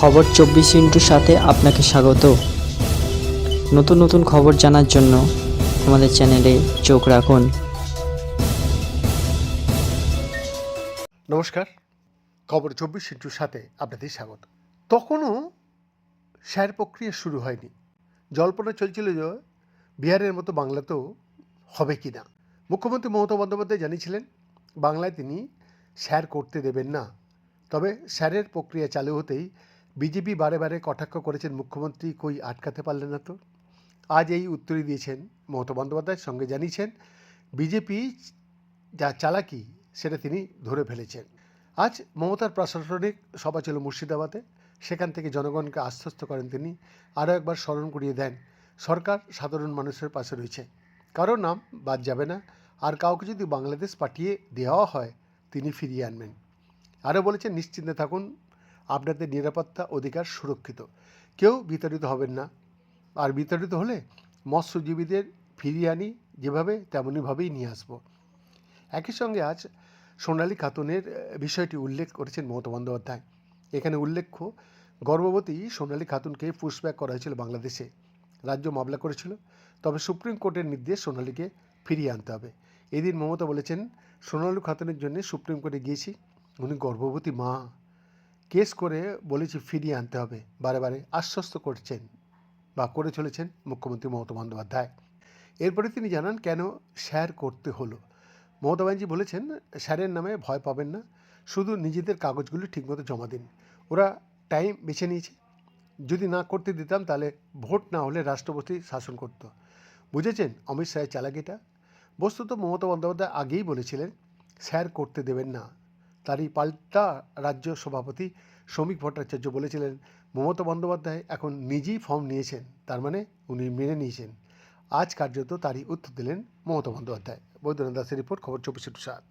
খবর চব্বিশ ইন্টুর সাথে আপনাকে স্বাগত। নতুন নতুন খবর জানার জন্য আমাদের চ্যানেলে চোখ রাখুন। নমস্কার। খবর চব্বিশ ইন্টুর সাথে আপনাদের স্বাগত। তখনও স্যার প্রক্রিয়া শুরু হয়নি। জল্পনা চলছিল যে বিহারের মতো বাংলাতেও হবে কি না। মুখ্যমন্ত্রী মমতা বন্দ্যোপাধ্যায় জানিয়েছিলেন, বাংলায় তিনি স্যার করতে দেবেন না। তবে স্যারের প্রক্রিয়া চালু হতেই বিজেপি বারে বারে কটাক্ষ করেছেন মুখ্যমন্ত্রী, কই আটকাতে পারলেন না তো? আজ এই উত্তরই দিয়েছেন মমতা বন্দ্যোপাধ্যায়, সঙ্গে জানিয়েছেন বিজেপি যা চালাকি সেটা তিনি ধরে ফেলেছেন। আজ মমতার প্রশাসনিক সভা ছিল মুর্শিদাবাদে। সেখান থেকে জনগণকে আশ্বস্ত করেন তিনি। আরও একবার স্মরণ করিয়ে দেন, সরকার সাধারণ মানুষের পাশে রয়েছে। কারও নাম বাদ যাবে না। আর কাউকে যদি বাংলাদেশ পাঠিয়ে দেওয়া হয়, তিনি ফিরিয়ে আনবেন। আরও বলেছেন, নিশ্চিন্তে থাকুন আপনাদের নিরাপত্তা অধিকার সুরক্ষিত। কেউ বিতাড়িত হবেন না। আর বিতাড়িত হলে মৎস্যজীবীদের ফিরিয়ে আনি যেভাবে তেমনইভাবেই নিয়ে আসব। একই সঙ্গে আজ সোনালী খাতুনের বিষয়টি উল্লেখ করেছেন মমতা বন্দ্যোপাধ্যায়। এখানে উল্লেখ্য, গর্ভবতী সোনালী খাতুনকে পুশব্যাক করা হয়েছিল বাংলাদেশে। রাজ্য মামলা করেছিল। তবে সুপ্রিম কোর্টের নির্দেশ সোনালীকে ফিরিয়ে আনতে হবে। এদিন মমতা বলেছেন, সোনালী খাতুনের জন্য সুপ্রিম কোর্টে গিয়েছি। উনি গর্ভবতী মা। কেস করে বলেছি ফিরিয়ে আনতে হবে। বারে বারে আশ্বস্ত করছেন বা করে চলেছেন মুখ্যমন্ত্রী মমতা বন্দ্যোপাধ্যায়। এরপরে তিনি জানান, কেন স্যার করতে হলো? মমতা ব্যানার্জি বলেছেন, স্যারের নামে ভয় পাবেন না। শুধু নিজেদের কাগজগুলি ঠিকমতো জমা দিন। ওরা টাইম বেছে নিয়েছে। যদি না করতে দিতাম তাহলে ভোট না হলে রাষ্ট্রপতি শাসন করত। বুঝেছেন অমিত শাহের চালাকিটা? বস্তুত মমতা বন্দ্যোপাধ্যায় আগেই বলেছিলেন, স্যার করতে দেবেন না। তারই পাল্টা রাজ্য সভাপতি শ্রমিক ভট্টাচার্য বলেছিলেন, মমতা বন্দ্যোপাধ্যায় এখন নিজেই ফর্ম নিয়েছেন, তার মানে উনি মেনে নিয়েছেন। আজ কার্যত তারই উত্তর দিলেন মমতা বন্দ্যোপাধ্যায়। বৈদ্যনাথ দাসের রিপোর্ট, খবর চব্বিশ সাত।